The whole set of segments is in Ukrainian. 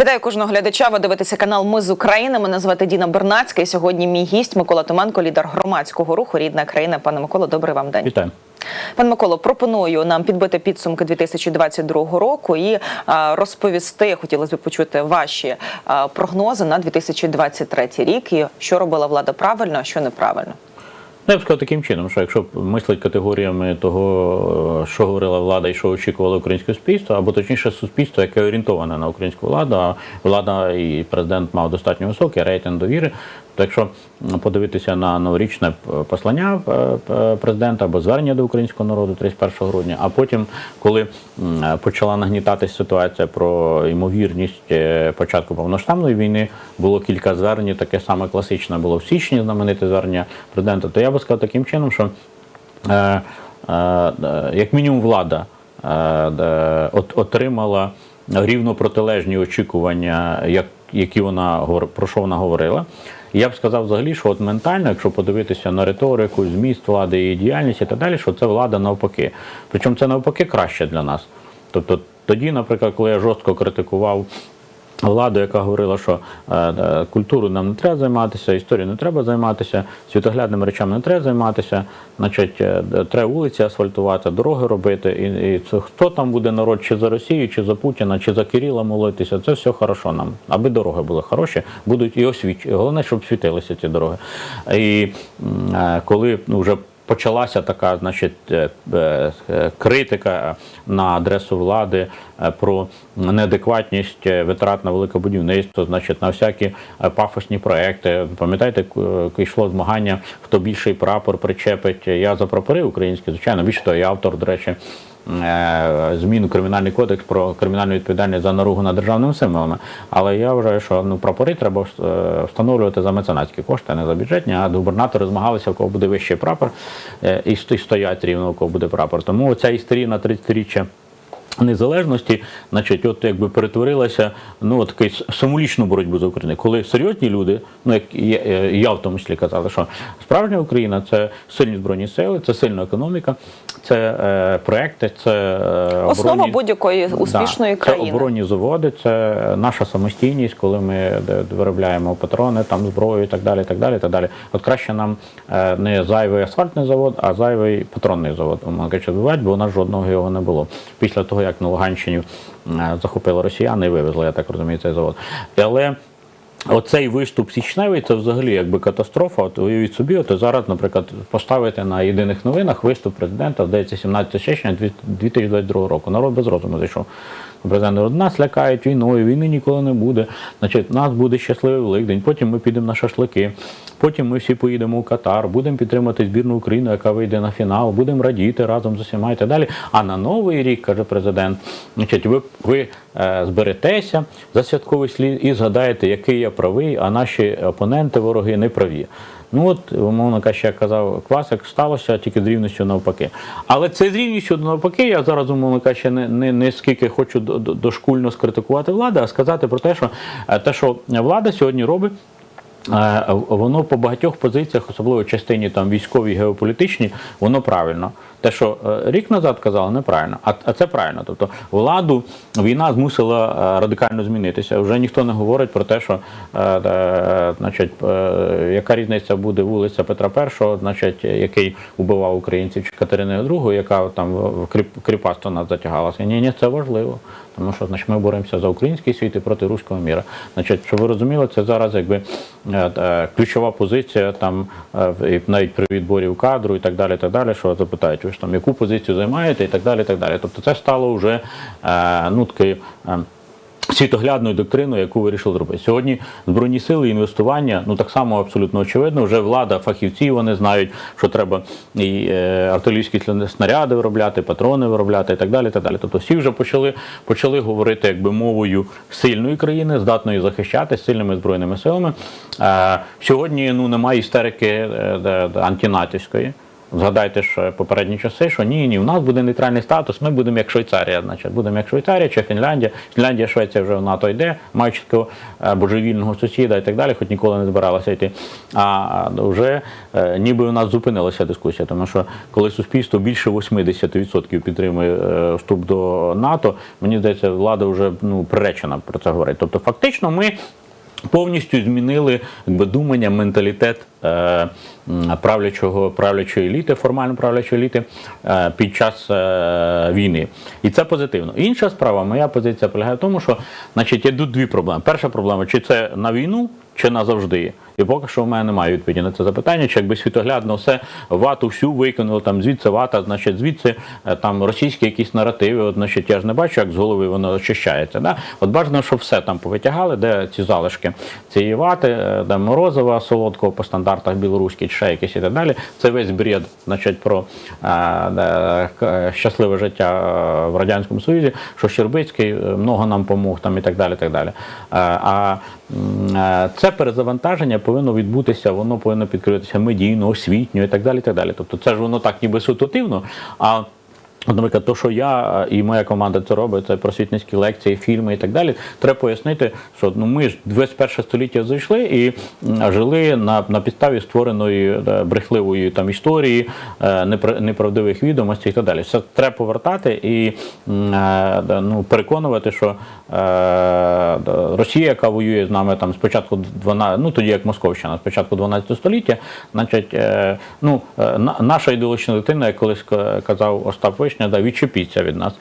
Вітаю кожного глядача. Ви дивитеся канал Ми з України. Мене звати Діна Бернацька. І сьогодні мій гість Микола Томенко, лідер громадського руху Рідна країна. Пане Миколо, добрий вам день. Вітаю. Пане Миколо, пропоную нам підбити підсумки 2022 року і розповісти. Хотілося б почути ваші прогнози на 2023 рік. І що робила влада правильно, а що неправильно. Ну, я б сказав таким чином, що якщо мислить категоріями того, що говорила влада і що очікувало українське суспільство, або точніше суспільство, яке орієнтоване на українську владу, а влада і президент мав достатньо високий рейтинг довіри. То якщо подивитися на новорічне послання президента або звернення до українського народу 31 грудня, а потім, коли почала нагнітатися ситуація про ймовірність е, початку повноштабної війни, було кілька звернень, таке саме класичне було в січні знамените звернення президента, то я би сказав таким чином, що е, е, як мінімум влада от, отримала рівно протилежні очікування, як, які вона про що вона говорила. Я б сказав взагалі, що от ментально, якщо подивитися на риторику, зміст влади і діяльність і так далі, що це влада навпаки. Причому це навпаки краще для нас. Тобто тоді, наприклад, коли я жорстко критикував владу, яка говорила, що е, е, культуру нам не треба займатися, історією не треба займатися, світоглядними речами не треба займатися, значить, е, треба вулиці асфальтувати, дороги робити. І, і це хто там буде народ, чи за Росію, чи за Путіна, чи за Кирила молитися, це все хорошо нам. Аби дороги були хороші, будуть і освіч. Головне, щоб світилися ці дороги. І коли ну, вже почалася така, значить, е, е, е, критика на адресу влади про неадекватність витрат на велике будівництво, значить, на всякі пафосні проекти. Пам'ятаєте, йшло змагання, хто більший прапор причепить. Я за прапори українські, звичайно, більше того, я автор, до речі. Е, Змін у кримінальний кодекс про кримінальну відповідальність за наругу над державними символами. Але я вважаю, що ну прапори треба е, встановлювати за меценатські кошти, а не за бюджетні. А губернатори змагалися, в кого буде вищий прапор, е, і стоять рівно, у кого буде прапор. Тому ця історія на 30-річчя Незалежності, значить, от якби перетворилася ну от такий символічну боротьбу за Україну, коли серйозні люди, ну як я, е, я в тому числі казали, що справжня Україна це сильні збройні сили, це сильна економіка, це е, проекти, це е, Основа будь-якої успішної да, країни. Це оборонні заводи, це наша самостійність, коли ми виробляємо патрони, там зброю і так далі. так далі, так далі. От краще нам е, не зайвий асфальтний завод, а зайвий патронний завод. збивати, бо у нас жодного його не було. Після того, як на Луганщині е, захопили росіяни і вивезли, я так розумію, цей завод. Але Оцей виступ січневий це взагалі якби катастрофа. От уявіть собі, от зараз, наприклад, поставити на єдиних новинах виступ президента, вдається 17 січня 2022 року. Народ без розуму зайшов. Президент говорить, нас лякають війною, війни ніколи не буде. Значить, нас буде щасливий Великдень, потім ми підемо на шашлики, потім ми всі поїдемо у Катар, будемо підтримати збірну України, яка вийде на фінал, будемо радіти разом з усіма і так далі. А на новий рік, каже президент, значить, ви, ви е, зберетеся за святковий слід і згадаєте, який я правий, а наші опоненти, вороги не праві. Ну от, умовно кажучи, як казав класик, сталося тільки з рівністю навпаки. Але це з рівністю навпаки, я зараз, умовно кажучи, не, не, не скільки хочу до- до- дошкульно скритикувати владу, а сказати про те, що е, те, що влада сьогодні робить. Е, Воно по багатьох позиціях, особливо частині там військовій, геополітичній, воно правильно. Те, що е, рік назад казали, неправильно, а, це правильно. Тобто владу війна змусила е, радикально змінитися. Вже ніхто не говорить про те, що е, значить, яка різниця буде вулиця Петра І, значить, який убивав українців, чи Катерини II, яка там в кріп- кріпацтво нас затягалася. Ні, ні, це важливо. Тому що значить, ми боремося за український світ і проти руського міра. Значить, щоб ви розуміли, це зараз якби ключова позиція там навіть при відборі в кадру і так далі. так далі, Що запитають, ж там яку позицію займаєте і так далі. і так далі. Тобто це стало вже е, ну такий. е, Світоглядною доктриною, яку вирішили зробити. Сьогодні збройні сили, інвестування, ну так само абсолютно очевидно. Вже влада, фахівці вони знають, що треба і е, артилерійські снаряди виробляти, патрони виробляти і так далі. і так далі. Тобто всі вже почали, почали говорити якби мовою сильної країни, здатної захищати сильними збройними силами. Сьогодні ну немає істерики антинатівської. Згадайте ж е, попередні часи, що ні, ні, у нас буде нейтральний статус, ми будемо як Швейцарія, значить, будемо як Швейцарія чи Фінляндія. Фінляндія, Швеція вже в НАТО йде, маючи такого е, божевільного сусіда і так далі, хоч ніколи не збиралася йти. А вже е, ніби у нас зупинилася дискусія, тому що коли суспільство більше 80% підтримує вступ до НАТО, мені здається, влада вже ну, приречена про це говорити. Тобто, фактично, ми. Повністю змінили якби, думання, менталітет е, правлячого правлячої еліти, формально правлячої еліти е, під час е, війни. І це позитивно. Інша справа, моя позиція полягає в тому, що значить, є тут дві проблеми. Перша проблема, чи це на війну, чи назавжди. І поки що в мене немає відповіді на це запитання, чи якби світоглядно все вату всю викинуло, там звідси вата, значить, звідси е, там російські якісь наративи. От, значить, я ж не бачу, як з голови воно очищається. Да? От бажано, щоб все там повитягали, де ці залишки цієї вати, е, де морозива солодкого по стандартах білоруській, чи ще якісь і так далі. Це весь бред, значить, про е, к- щасливе життя е, в радянському Союзі, що Щербицький е, много нам помог, там і так далі. Так далі. Е, А е, це перезавантаження повинно відбутися, воно повинно підкритися медійно, освітньо і так далі. І так далі. Тобто це ж воно так ніби сутотивно. А Наприклад, то, що я е, і моя команда це робить, це просвітницькі лекції, фільми і так далі. Треба пояснити, що ну ми ж 21 століття зайшли і жили на, на підставі створеної е, брехливої там історії, е, непра- неправдивих відомостей і так далі. Це треба повертати і ну, переконувати, що Росія, яка воює з нами там спочатку 12, ну тоді як Московщина, спочатку 12 століття, значить, ну наша ідеологічна дитина, як колись казав Остап Вишня, да, відчепіться від нас.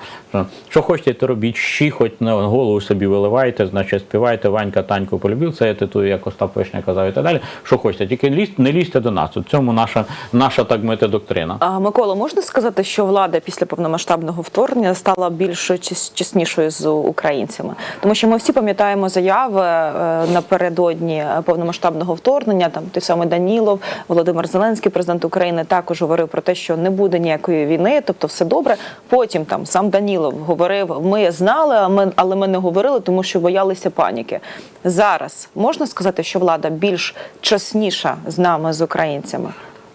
Що, хочете, то робіть, щі, хоч на голову собі виливайте, значить, співайте Ванька Таньку полюбив, це я титую, як Остап Вишня казав і так далі. Що хочете, тільки лізь, не лізьте до нас. У цьому наша, наша так мити доктрина. А Микола, можна сказати, що влада після повномасштабного вторгнення стала більш чес- чеснішою з українцями? Тому що ми всі пам'ятаємо заяви е, напередодні повномасштабного вторгнення. Там той самий Данілов, Володимир Зеленський, президент України, також говорив про те, що не буде ніякої війни, тобто все добре. Потім там сам Данілов говорив: ми знали, а ми- але ми не говорили, тому що боялися паніки. Зараз можна сказати, що влада більш чесніша з нами, з українцями.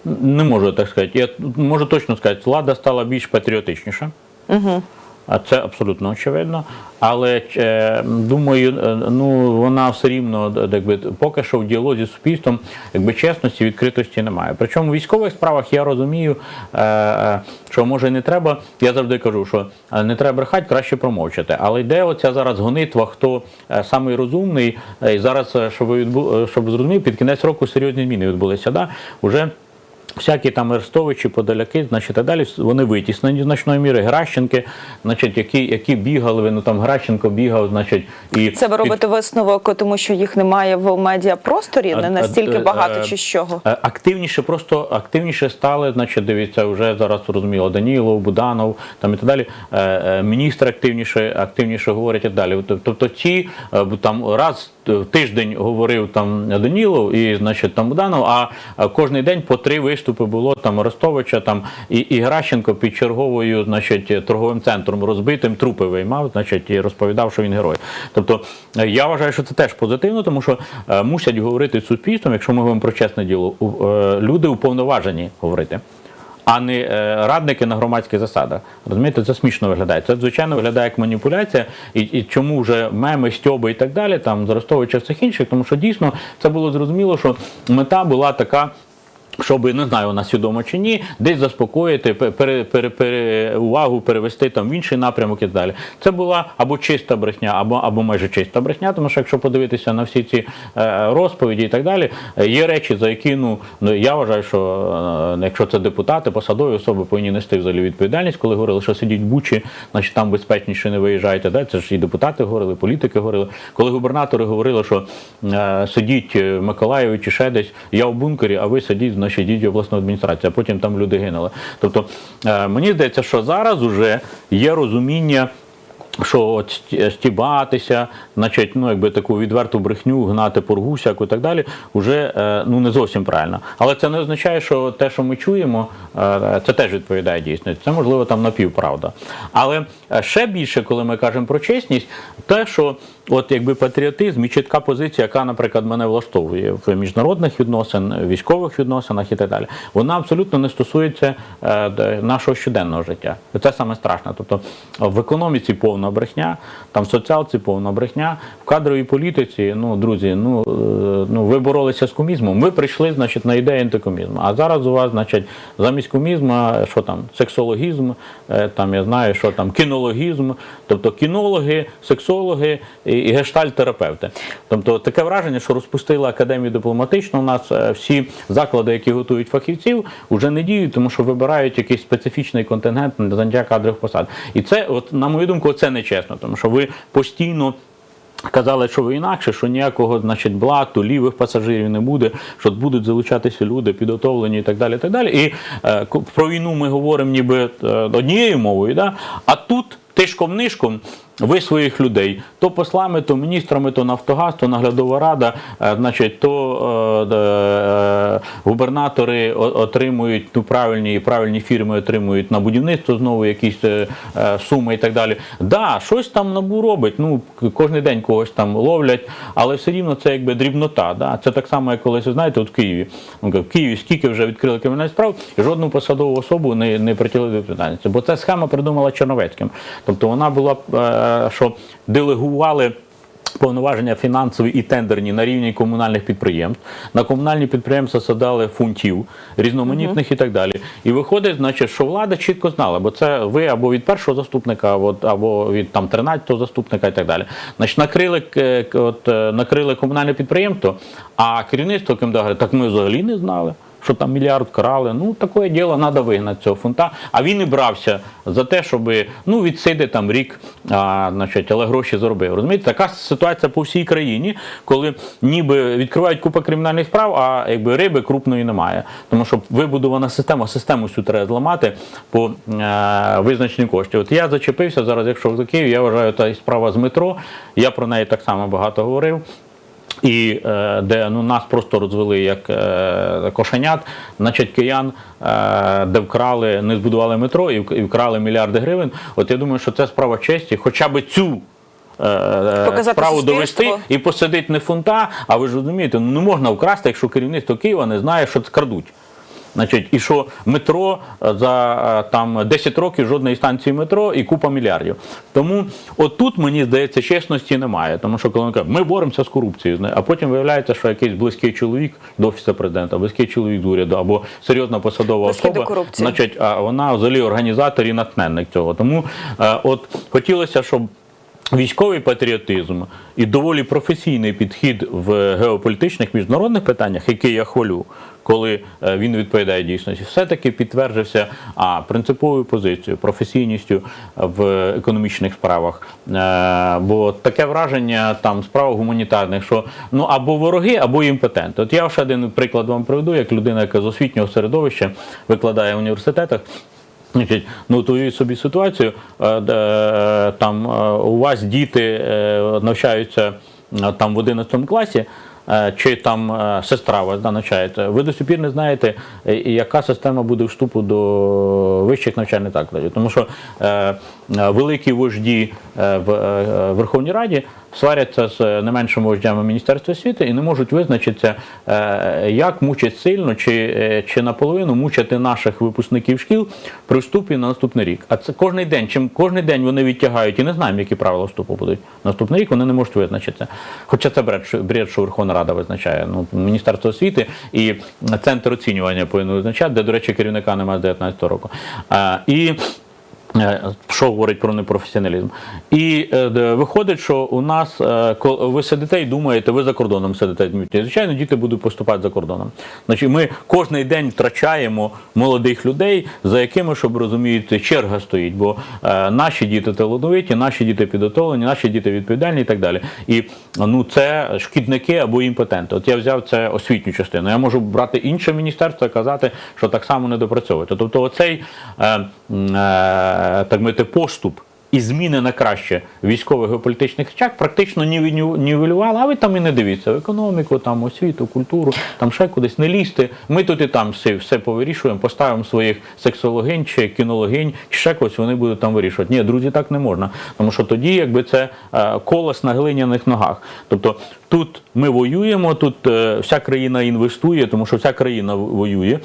Не можу так сказати. Я можу точно сказати, влада стала більш патріотичніша. Угу. А це абсолютно очевидно. Але е, думаю, е, ну вона все рівно якби поки що в діалозі з суспільством, якби чесності, відкритості немає. Причому в військових справах я розумію, е, що може не треба. Я завжди кажу, що не треба брехати, краще промовчати. Але йде оця зараз гонитва, хто самий розумний. І зараз, щоб ви щоб ви під кінець року серйозні зміни відбулися. Да? Уже Всякі там Арестовичі, Подоляки, значить, так далі, вони витіснені значною мірою. Гращенки, значить, які, які бігали, ну там Гращенко бігав, значить, і Це ви робите висновок, тому що їх немає в медіапросторі, А- не настільки е, багато, е, чи з чого? Е, Активніше, просто активніше стали, значить, дивіться, вже зараз зрозуміло, Данілов, Буданов там і так далі. Міністр активніше, активніше говорить і далі. Тобто ці е, там раз в тиждень говорив там Данілов і значить там Буданов, а а кожний день по три виступи було там Арестовича там і, і Гращенко під черговою, значить, торговим центром розбитим трупи виймав, значить, і розповідав, що він герой. Тобто е, я вважаю, що це теж позитивно, тому що е, мусять говорити суспільством, якщо ми говоримо про чесне діло, у- е, люди уповноважені говорити. А не е, радники на громадських засадах. Розумієте, це смішно виглядає. Це звичайно виглядає як маніпуляція, і, і чому вже меми, стьоби і так далі, там Заростовича всіх інших, тому що дійсно це було зрозуміло, що мета була така. Щоб не знаю, вона свідомо чи ні, десь заспокоїти, пере, пере, пере, увагу перевести там в інший напрямок і так далі. Це була або чиста брехня, або, або майже чиста брехня, тому що якщо подивитися на всі ці е, розповіді і так далі, є речі, за які ну, ну я вважаю, що е, якщо це депутати, посадові особи повинні нести взагалі відповідальність, коли говорили, що сидіть в Бучі, значить там безпечніше не виїжджайте. Да? Це ж і депутати говорили, політики говорили. Коли губернатори говорили, що е, сидіть в Миколаєві чи ще десь, я в бункері, а ви сидіть, значить йдіть в обласну адміністрацію, а потім там люди гинули. Тобто е, мені здається, що зараз уже є розуміння. Що от стібатися, значить, ну якби таку відверту брехню, гнати поргу всяку і так далі, вже е, ну не зовсім правильно. Але це не означає, що те, що ми чуємо, е, це теж відповідає дійсності. Це можливо там напівправда. Але е, ще більше, коли ми кажемо про чесність, те, що от якби патріотизм і чітка позиція, яка, наприклад, мене влаштовує в міжнародних відносин, військових відносинах і так далі, вона абсолютно не стосується е, нашого щоденного життя. Це саме страшне. Тобто в економіці повна брехня, там в соціалці повна брехня, в кадровій політиці, ну друзі, ну, е, ну ви боролися з комізмом. Ви прийшли, значить, на ідею антикомізму. А зараз у вас, значить, замість комізму, що там, сексологізм, е, там я знаю, що там кінологізм, тобто кінологи, сексологи і, гештальт-терапевти. Тобто таке враження, що розпустили академію дипломатичну. У нас е, всі заклади, які готують фахівців, вже не діють, тому що вибирають якийсь специфічний контингент на заняття кадрових посад. І це, от, на мою думку, це нечесно, тому що ви постійно. Казали, що ви інакше, що ніякого, значить, блату, лівих пасажирів не буде, що будуть залучатися люди, підготовлені і так далі. Так далі. І е, про війну ми говоримо ніби е, однією мовою, да? а тут тишком-нишком ви своїх людей то послами, то міністрами, то Нафтогаз, то наглядова рада, е, значить, то е, е, губернатори отримують ну, правильні і правильні фірми отримують на будівництво знову якісь е, е, суми і так далі. Да, щось там набу робить. Ну к- кожен день когось там ловлять, але все рівно це якби дрібнота. Да? Це так само, як колись знаєте, от в Києві. В Києві скільки вже відкрили кримінальних справ, і жодну посадову особу не, не притягли до відповідальності. Бо ця схема придумала Черновецьким. Тобто вона була е, що делегували. Повноваження фінансові і тендерні на рівні комунальних підприємств. На комунальні підприємства садали фунтів різноманітних і так далі. І виходить, значить, що влада чітко знала, бо це ви або від першого заступника, от, або від там 13-го заступника і так далі. Значить, накрили, к- от, е, накрили комунальне підприємство, а керівництво говорить, так ми взагалі не знали. Що там мільярд крали, ну таке діло треба вигнати цього фунта. А він і брався за те, щоб ну відсиди там рік, а, значить, але гроші заробив. Розумієте, така ситуація по всій країні, коли ніби відкривають купа кримінальних справ, а якби риби крупної немає. Тому що вибудована система, систему цю треба зламати по е, визначенню коштів. От я зачепився зараз, якщо в Київ, я вважаю, та справа з метро. Я про неї так само багато говорив. І е, де ну, нас просто розвели як е, кошенят, значить киян, е, де вкрали, не збудували метро і, вкрали мільярди гривень. От я думаю, що це справа честі, хоча б цю. е, Показати Справу довести і посадити не фунта, а ви ж розумієте, ну не можна вкрасти, якщо керівництво Києва не знає, що це крадуть. Значить, і що метро е, за е, там 10 років жодної станції метро і купа мільярдів. Тому отут, мені здається, чесності немає. Тому що коли вони кажуть, ми боремося з корупцією, а потім виявляється, що якийсь близький чоловік до офісу президента, близький чоловік з уряду або серйозна посадова Близький особа, значить, а вона взагалі організатор і натхненник цього. Тому е, от хотілося, щоб. Військовий патріотизм і доволі професійний підхід в геополітичних міжнародних питаннях, який я хвалю, коли е, він відповідає дійсності, все-таки підтверджився а принциповою позицією, професійністю в економічних справах. Е, Бо таке враження там справ гуманітарних, що ну або вороги, або імпотенти. От я ще один приклад вам приведу, як людина, яка з освітнього середовища викладає в університетах. Ну уявіть собі ситуацію, е, е, там е, у вас діти навчаються там в 11 класі. Чи там сестра вас да, навчається, ви до сих пір не знаєте, яка система буде вступу до вищих навчальних закладів. Тому що великі вожді е, в е, Верховній Раді сваряться з не меншими вождями Міністерства освіти і не можуть визначитися, е, як мучать сильно чи, е, чи наполовину мучати наших випускників шкіл при вступі на наступний рік. А це кожний день. Чим кожний день вони відтягають і не знаємо, які правила вступу будуть наступний рік, вони не можуть визначитися. Хоча це бред, що- Верховна Рада визначає. Ну, Міністерство освіти і центр оцінювання повинен визначати, де, до речі, керівника немає з 19 року. І Е, Що говорить про непрофесіоналізм. І е, виходить, що у нас е, ко- ви сидите і думаєте, ви за кордоном сидите. Звичайно, діти будуть поступати за кордоном. Значить, ми кожен день втрачаємо молодих людей, за якими, щоб розумієте, черга стоїть. Бо е, наші діти талановиті, наші діти підготовлені, наші діти відповідальні і так далі. І ну це шкідники або імпотенти. От я взяв це освітню частину. Я можу брати інше міністерство і казати, що так само не допрацьовуєте. Тобто, оцей е, е, так мовити, поступ і зміни на краще військових геополітичних речах практично нівелю- нівелювали, а ви там і не дивіться в економіку, там освіту, культуру, там ще кудись не лізьте. Ми тут і там все, все повирішуємо, поставимо своїх сексологинь чи кінологинь, чи ще когось вони будуть там вирішувати. Ні, друзі, так не можна. Тому що тоді, якби це е, колос на глиняних ногах. Тобто тут ми воюємо, тут е, вся країна інвестує, тому що вся країна воює.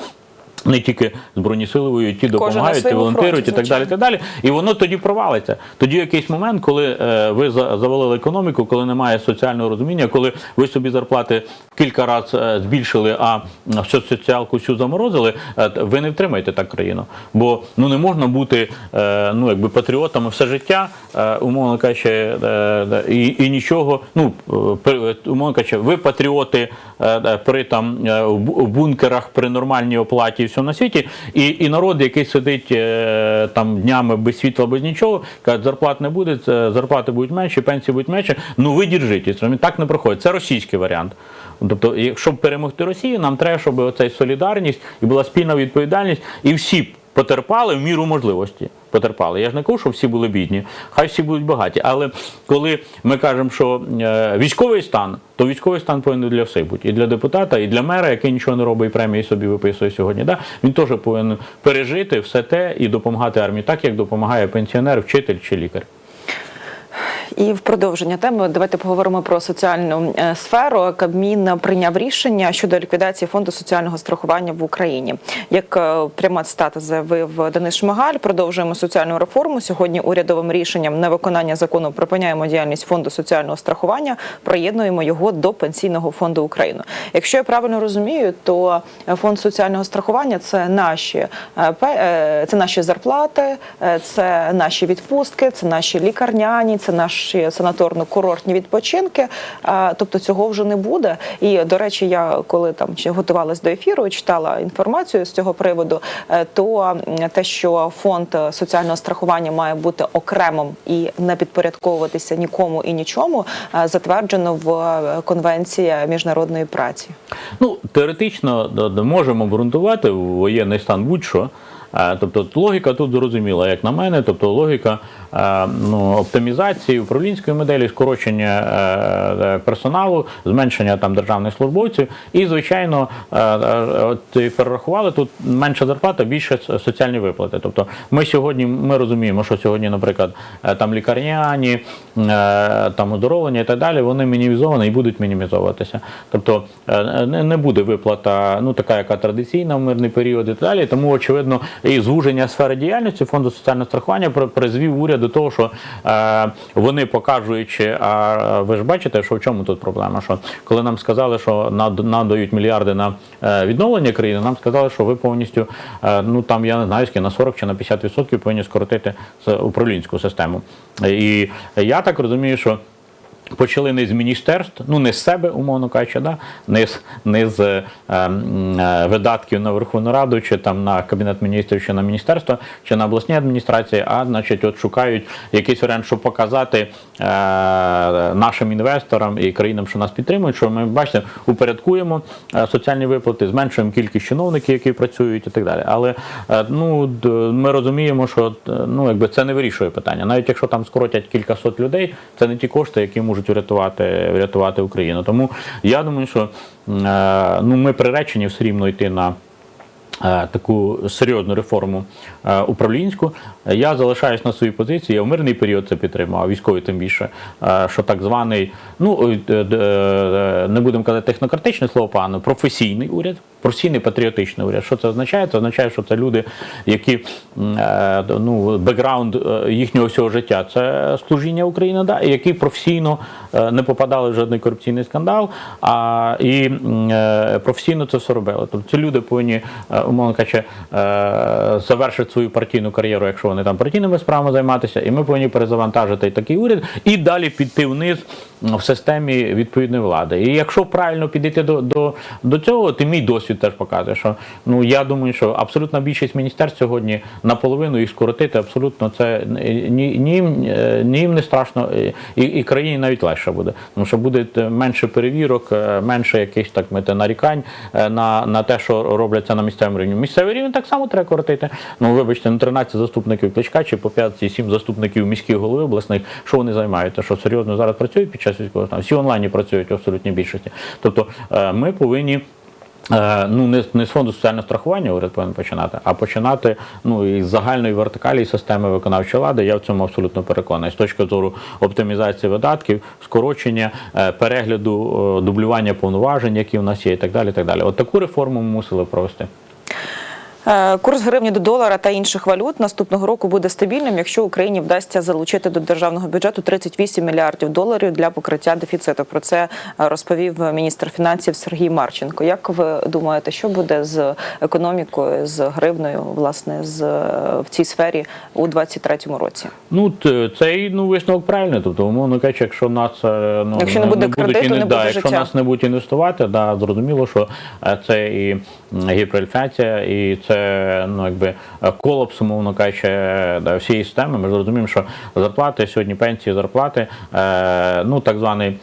Не тільки збройні сили воюють, ті допомагають, ті волонтерують і так далі. так далі. І воно тоді провалиться. Тоді якийсь момент, коли е, ви за- завалили економіку, коли немає соціального розуміння, коли ви собі зарплати кілька разів е, збільшили, а всю соціалку всю заморозили, е, ви не втримаєте так країну. Бо ну не можна бути е, ну якби патріотами все життя, е, умовно кажучи, е, е, і, і нічого. Ну е, при- умовно кажучи, ви патріоти е, при там в бункерах при нормальній оплаті всьому на світі, і, і народ, який сидить е, там днями без світла, без нічого, каже, зарплат не буде, зарплати будуть менші, пенсії будуть менші. Ну ви держитесь. Так не проходить. Це російський варіант. Тобто, щоб перемогти Росію, нам треба, щоб оцей солідарність і була спільна відповідальність, і всі потерпали в міру можливості. Потерпали. Я ж не кажу, що всі були бідні, хай всі будуть багаті. Але коли ми кажемо, що е, військовий стан, то військовий стан повинен для всіх бути. І для депутата, і для мера, який нічого не робить, і премії собі виписує сьогодні. Да? Він теж повинен пережити все те і допомагати армії, так як допомагає пенсіонер, вчитель чи лікар. І в продовження теми давайте поговоримо про соціальну е, сферу. Кабмін прийняв рішення щодо ліквідації фонду соціального страхування в Україні. Як е, пряма цитата заявив Денис Шмигаль, продовжуємо соціальну реформу. Сьогодні урядовим рішенням на виконання закону припиняємо діяльність фонду соціального страхування, приєднуємо його до пенсійного фонду України. Якщо я правильно розумію, то фонд соціального страхування це наші е, е, це наші зарплати, е, це наші відпустки, це наші лікарняні, це наші санаторно-курортні відпочинки. Тобто цього вже не буде. І до речі, я коли там готувалась до ефіру, читала інформацію з цього приводу, е, то те, що фонд соціального страхування має бути окремим і не підпорядковуватися нікому і нічому, е, затверджено в е, конвенції міжнародної праці. Ну, теоретично можемо обґрунтувати воєнний стан будь-що. Е, Тобто логіка тут зрозуміла, як на мене, тобто логіка е, ну, оптимізації управлінської моделі, скорочення е, персоналу, зменшення там державних службовців. І, звичайно, от перерахували тут менша зарплата, більше соціальні виплати. Тобто ми сьогодні ми розуміємо, що сьогодні, наприклад, там лікарняні, там оздоровлення і так далі, вони мінімізовані і будуть мінімізовуватися. Тобто не буде виплата, ну така, яка традиційна в мирний період і так далі. Тому, очевидно, і звуження сфери діяльності фонду соціального страхування при- призвів уряд до того, що е, вони покажуючи, а ви ж бачите, що в чому тут проблема? Що коли нам сказали, що надають мільярди на е, відновлення країни, нам сказали, що ви повністю, е, ну там я не знаю, скільки, на 40 чи на 50% повинні скоротити управлінську систему. І я так розумію, що. Почали не з міністерств, ну не з себе, умовно кажучи, да? не з, не з е, е, видатків на Верховну Раду, чи там на Кабінет міністрів, чи на міністерство, чи на обласні адміністрації, а значить, от шукають якийсь варіант, щоб показати е, нашим інвесторам і країнам, що нас підтримують, що ми бачите, упорядкуємо е, соціальні виплати, зменшуємо кількість чиновників, які працюють, і так далі. Але е, ну ми розуміємо, що е, ну якби це не вирішує питання. Навіть якщо там скоротять кількасот людей, це не ті кошти, які можуть врятувати, врятувати Україну. Тому я думаю, що е, ну ми приречені все рівно йти на. Е, Таку серйозну реформу е, управлінську. Я залишаюсь на своїй позиції. Я в мирний період це підтримав, а військовий тим більше. е, Що так званий, ну не будемо казати технократичне слово пану, професійний уряд, професійний патріотичний уряд. Що це означає? Це означає, що це люди, які ну, бекграунд їхнього всього життя це служіння України, да, які професійно не попадали в жодний корупційний скандал, а і професійно це все робили. Тобто ці люди повинні, умовно кажучи, е, завершити свою партійну кар'єру, якщо вони там партійними справами займатися, і ми повинні перезавантажити такий уряд і далі піти вниз в системі відповідної влади. І якщо правильно підійти до, до, до цього, то мій досвід теж показує, що ну я думаю, що абсолютна більшість міністерств сьогодні наполовину їх скоротити, абсолютно це ні, ні, ні їм не страшно, і, і країні навіть легше буде. Тому що буде менше перевірок, е, менше якихось так мете нарікань е, на, на те, що робляться на місцевому рівні. Місцевий рівень так само треба коротити. Ну вибачте, на 13 заступників кличка чи по 5-7 заступників міських голови обласних, що вони займаються, що серйозно зараз працюють під час військового стану. Всі онлайні працюють в абсолютній більшості. Тобто е, ми повинні. Е, Ну, не, не з фонду соціального страхування уряд повинен починати, а починати ну, із загальної вертикалі системи виконавчої влади. Я в цьому абсолютно переконаний. З точки зору оптимізації видатків, скорочення, е, перегляду, дублювання повноважень, які в нас є, і так далі. І так далі. От таку реформу ми мусили провести. Е, Курс гривні до долара та інших валют наступного року буде стабільним, якщо Україні вдасться залучити до державного бюджету 38 мільярдів доларів для покриття дефіциту. Про це е, розповів міністр фінансів Сергій Марченко. Як ви думаєте, що буде з економікою, з гривною, власне, з е, в цій сфері у 2023 році? Ну, цей ну, висновок правильний. Тобто, умовно кажучи, якщо нас ну, Якщо не буде будуть кредиту, іни- не да, буде якщо нас не будуть інвестувати, да, зрозуміло, що це і гіперінфляція, і це ну, якби колапс, умовно кажучи, да, всієї системи. Ми ж розуміємо, що зарплати сьогодні пенсії, зарплати, е, ну так званий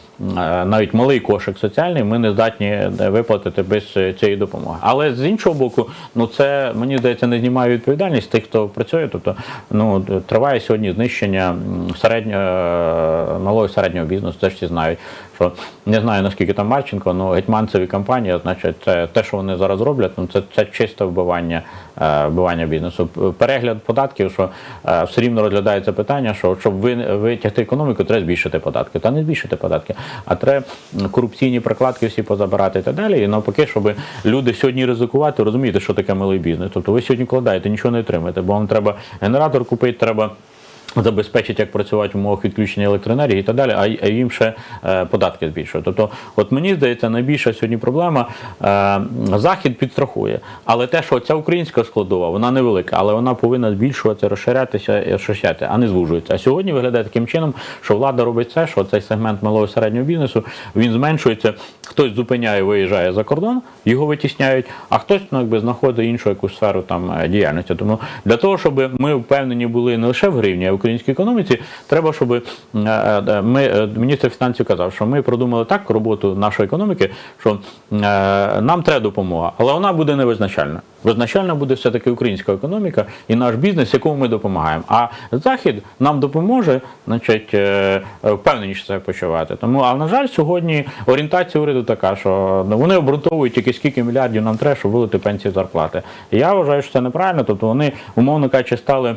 навіть малий кошик соціальний, ми не здатні е, виплатити без е, цієї допомоги. Але з іншого боку, ну це мені здається не знімає відповідальність тих, хто працює. Тобто, ну триває сьогодні знищення середнього е, малого і середнього бізнесу. Це ж всі знають. Що не знаю наскільки там Марченко, але гетьманцеві компанії, значить, це те, що вони зараз роблять, ну це, це чисте вбивання, е, вбивання бізнесу. Перегляд податків, що е, все рівно розглядається питання, що щоб ви витягти економіку, треба збільшити податки. Та не збільшити податки, а треба корупційні прокладки всі позабирати і так далі. І навпаки, щоб люди сьогодні ризикувати, розумієте, що таке малий бізнес. Тобто ви сьогодні кладаєте, нічого не отримаєте, бо вам треба генератор купити, треба. Забезпечить, як працювати в умовах відключення електроенергії і так далі, а їм ще е, податки збільшують. Тобто, от мені здається, найбільша сьогодні проблема е, захід підстрахує. Але те, що ця українська складова, вона невелика, але вона повинна збільшуватися, розширятися, і розширяти, а не звужується. А сьогодні виглядає таким чином, що влада робить це, що цей сегмент малого і середнього бізнесу він зменшується. Хтось зупиняє, виїжджає за кордон, його витісняють, а хтось ну, якби знаходить іншу якусь сферу там е, діяльності. Тому для того, щоб ми впевнені були не лише в гривні, а українській економіці, треба, щоб е, е, ми е, міністр фінансів казав, що ми продумали так роботу нашої економіки, що нам треба допомога, але вона буде невизначальна. Визначальна буде все-таки українська економіка і наш бізнес, якому ми допомагаємо. А захід нам допоможе, значить, впевненіше себе почувати. Тому, а на жаль, сьогодні орієнтація уряду така, що ну, вони обґрунтовують тільки скільки мільярдів нам треба, щоб вилити пенсії зарплати. Я вважаю, що це неправильно. Тобто вони, умовно кажучи, стали.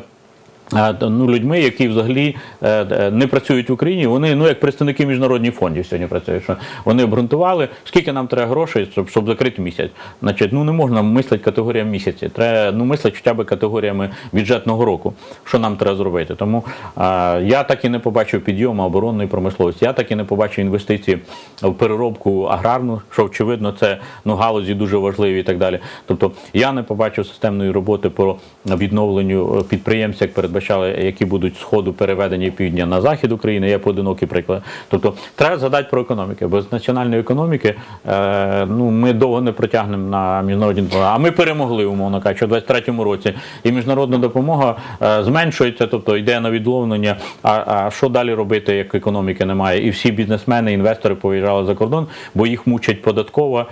Ну, людьми, які взагалі е, е, не працюють в Україні, вони ну як представники міжнародних фондів сьогодні працюють. Що вони обґрунтували, скільки нам треба грошей, щоб, щоб закрити місяць. Значить, ну не можна мислити категоріями місяці. Треба ну мислити хоча б категоріями бюджетного року. Що нам треба зробити? Тому е, я так і не побачив підйому оборонної промисловості. Я так і не побачив інвестиції в переробку аграрну, що очевидно, це ну галузі дуже важливі і так далі. Тобто я не побачив системної роботи по відновленню е, підприємств, як передбачали, які будуть з сходу переведені півдня на захід України. Я поодинокий приклад. Тобто треба згадати про економіку. Без національної економіки е, ну ми довго не протягнемо на міжнародні допомоги. А ми перемогли, умовно кажучи, у 23-му році. І міжнародна допомога е, зменшується, тобто йде на відловлення. А, а що далі робити, як економіки немає? І всі бізнесмени, інвестори повиїжджали за кордон, бо їх мучать податкова, е,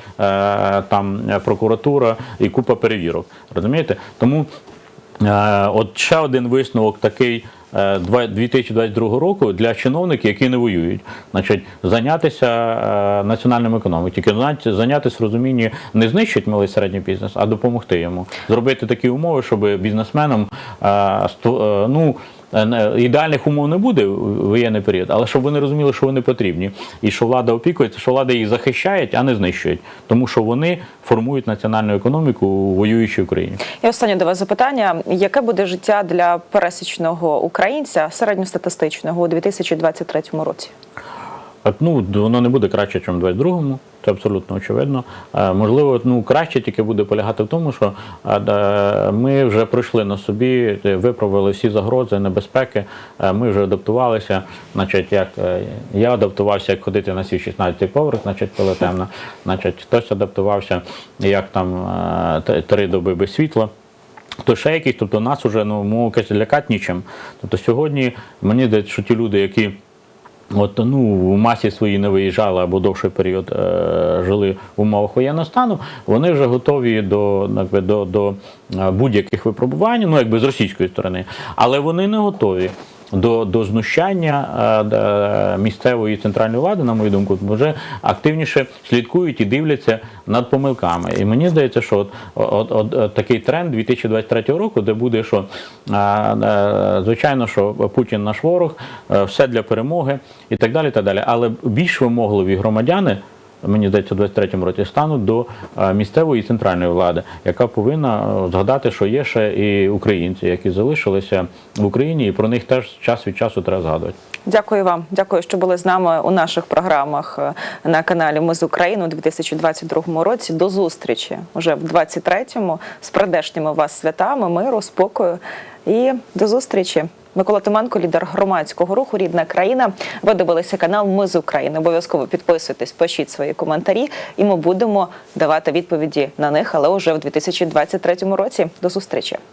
там прокуратура і купа перевірок. Розумієте? Тому От ще один висновок такий е, два- 2022 року для чиновників, які не воюють. Значить, зайнятися е, національним економікою, тільки зайняти- зайнятися розуміння не знищити малий середній бізнес, а допомогти йому. Зробити такі умови, щоб бізнесменам е, е, ну. Е, Ідеальних умов не буде в воєнний період, але щоб вони розуміли, що вони потрібні, і що влада опікується, що влада їх захищає, а не знищує, тому що вони формують національну економіку у воюючій Україні. І останнє до вас запитання: яке буде життя для пересічного українця середньостатистичного у 2023 році? Ну, воно не буде краще, ніж в 22-му, це абсолютно очевидно. Е, Можливо, ну краще тільки буде полягати в тому, що е, ми вже пройшли на собі, е, виправили всі загрози, небезпеки. Ми вже адаптувалися. Значить, як я адаптувався, як ходити на свій 16-й поверх, значить, коли темно. Значить, хтось адаптувався, як там три доби без світла. То ще якийсь, тобто нас уже ну лякати нічим. Тобто сьогодні мені здається, що ті люди, які от ну в масі свої не виїжджали або довший період е, жили в умовах воєнного стану, вони вже готові до, якби, до, до е, будь-яких випробувань, ну якби з російської сторони, але вони не готові. До, до знущання е, місцевої центральної влади, на мою думку, вже активніше слідкують і дивляться над помилками. І мені здається, що от, от, от, от такий тренд 2023 року, де буде, що е, е, звичайно, що Путін наш ворог, все для перемоги і так далі. так далі. Але більш вимогливі громадяни. Мені здається, у 23-му році стануть до е, місцевої і центральної влади, яка повинна е, згадати, що є ще і українці, які залишилися в Україні, і про них теж час від часу треба згадувати. Дякую вам. Дякую, що були з нами у наших програмах е, на каналі Ми з України у 2022 році. До зустрічі уже в 23-му з прийдешніми вас святами, миру, спокою і до зустрічі. Микола Тименко, лідер громадського руху Рідна країна. Ви дивилися канал Ми з України. Обов'язково підписуйтесь, пишіть свої коментарі, і ми будемо давати відповіді на них, але уже в 2023 році. До зустрічі.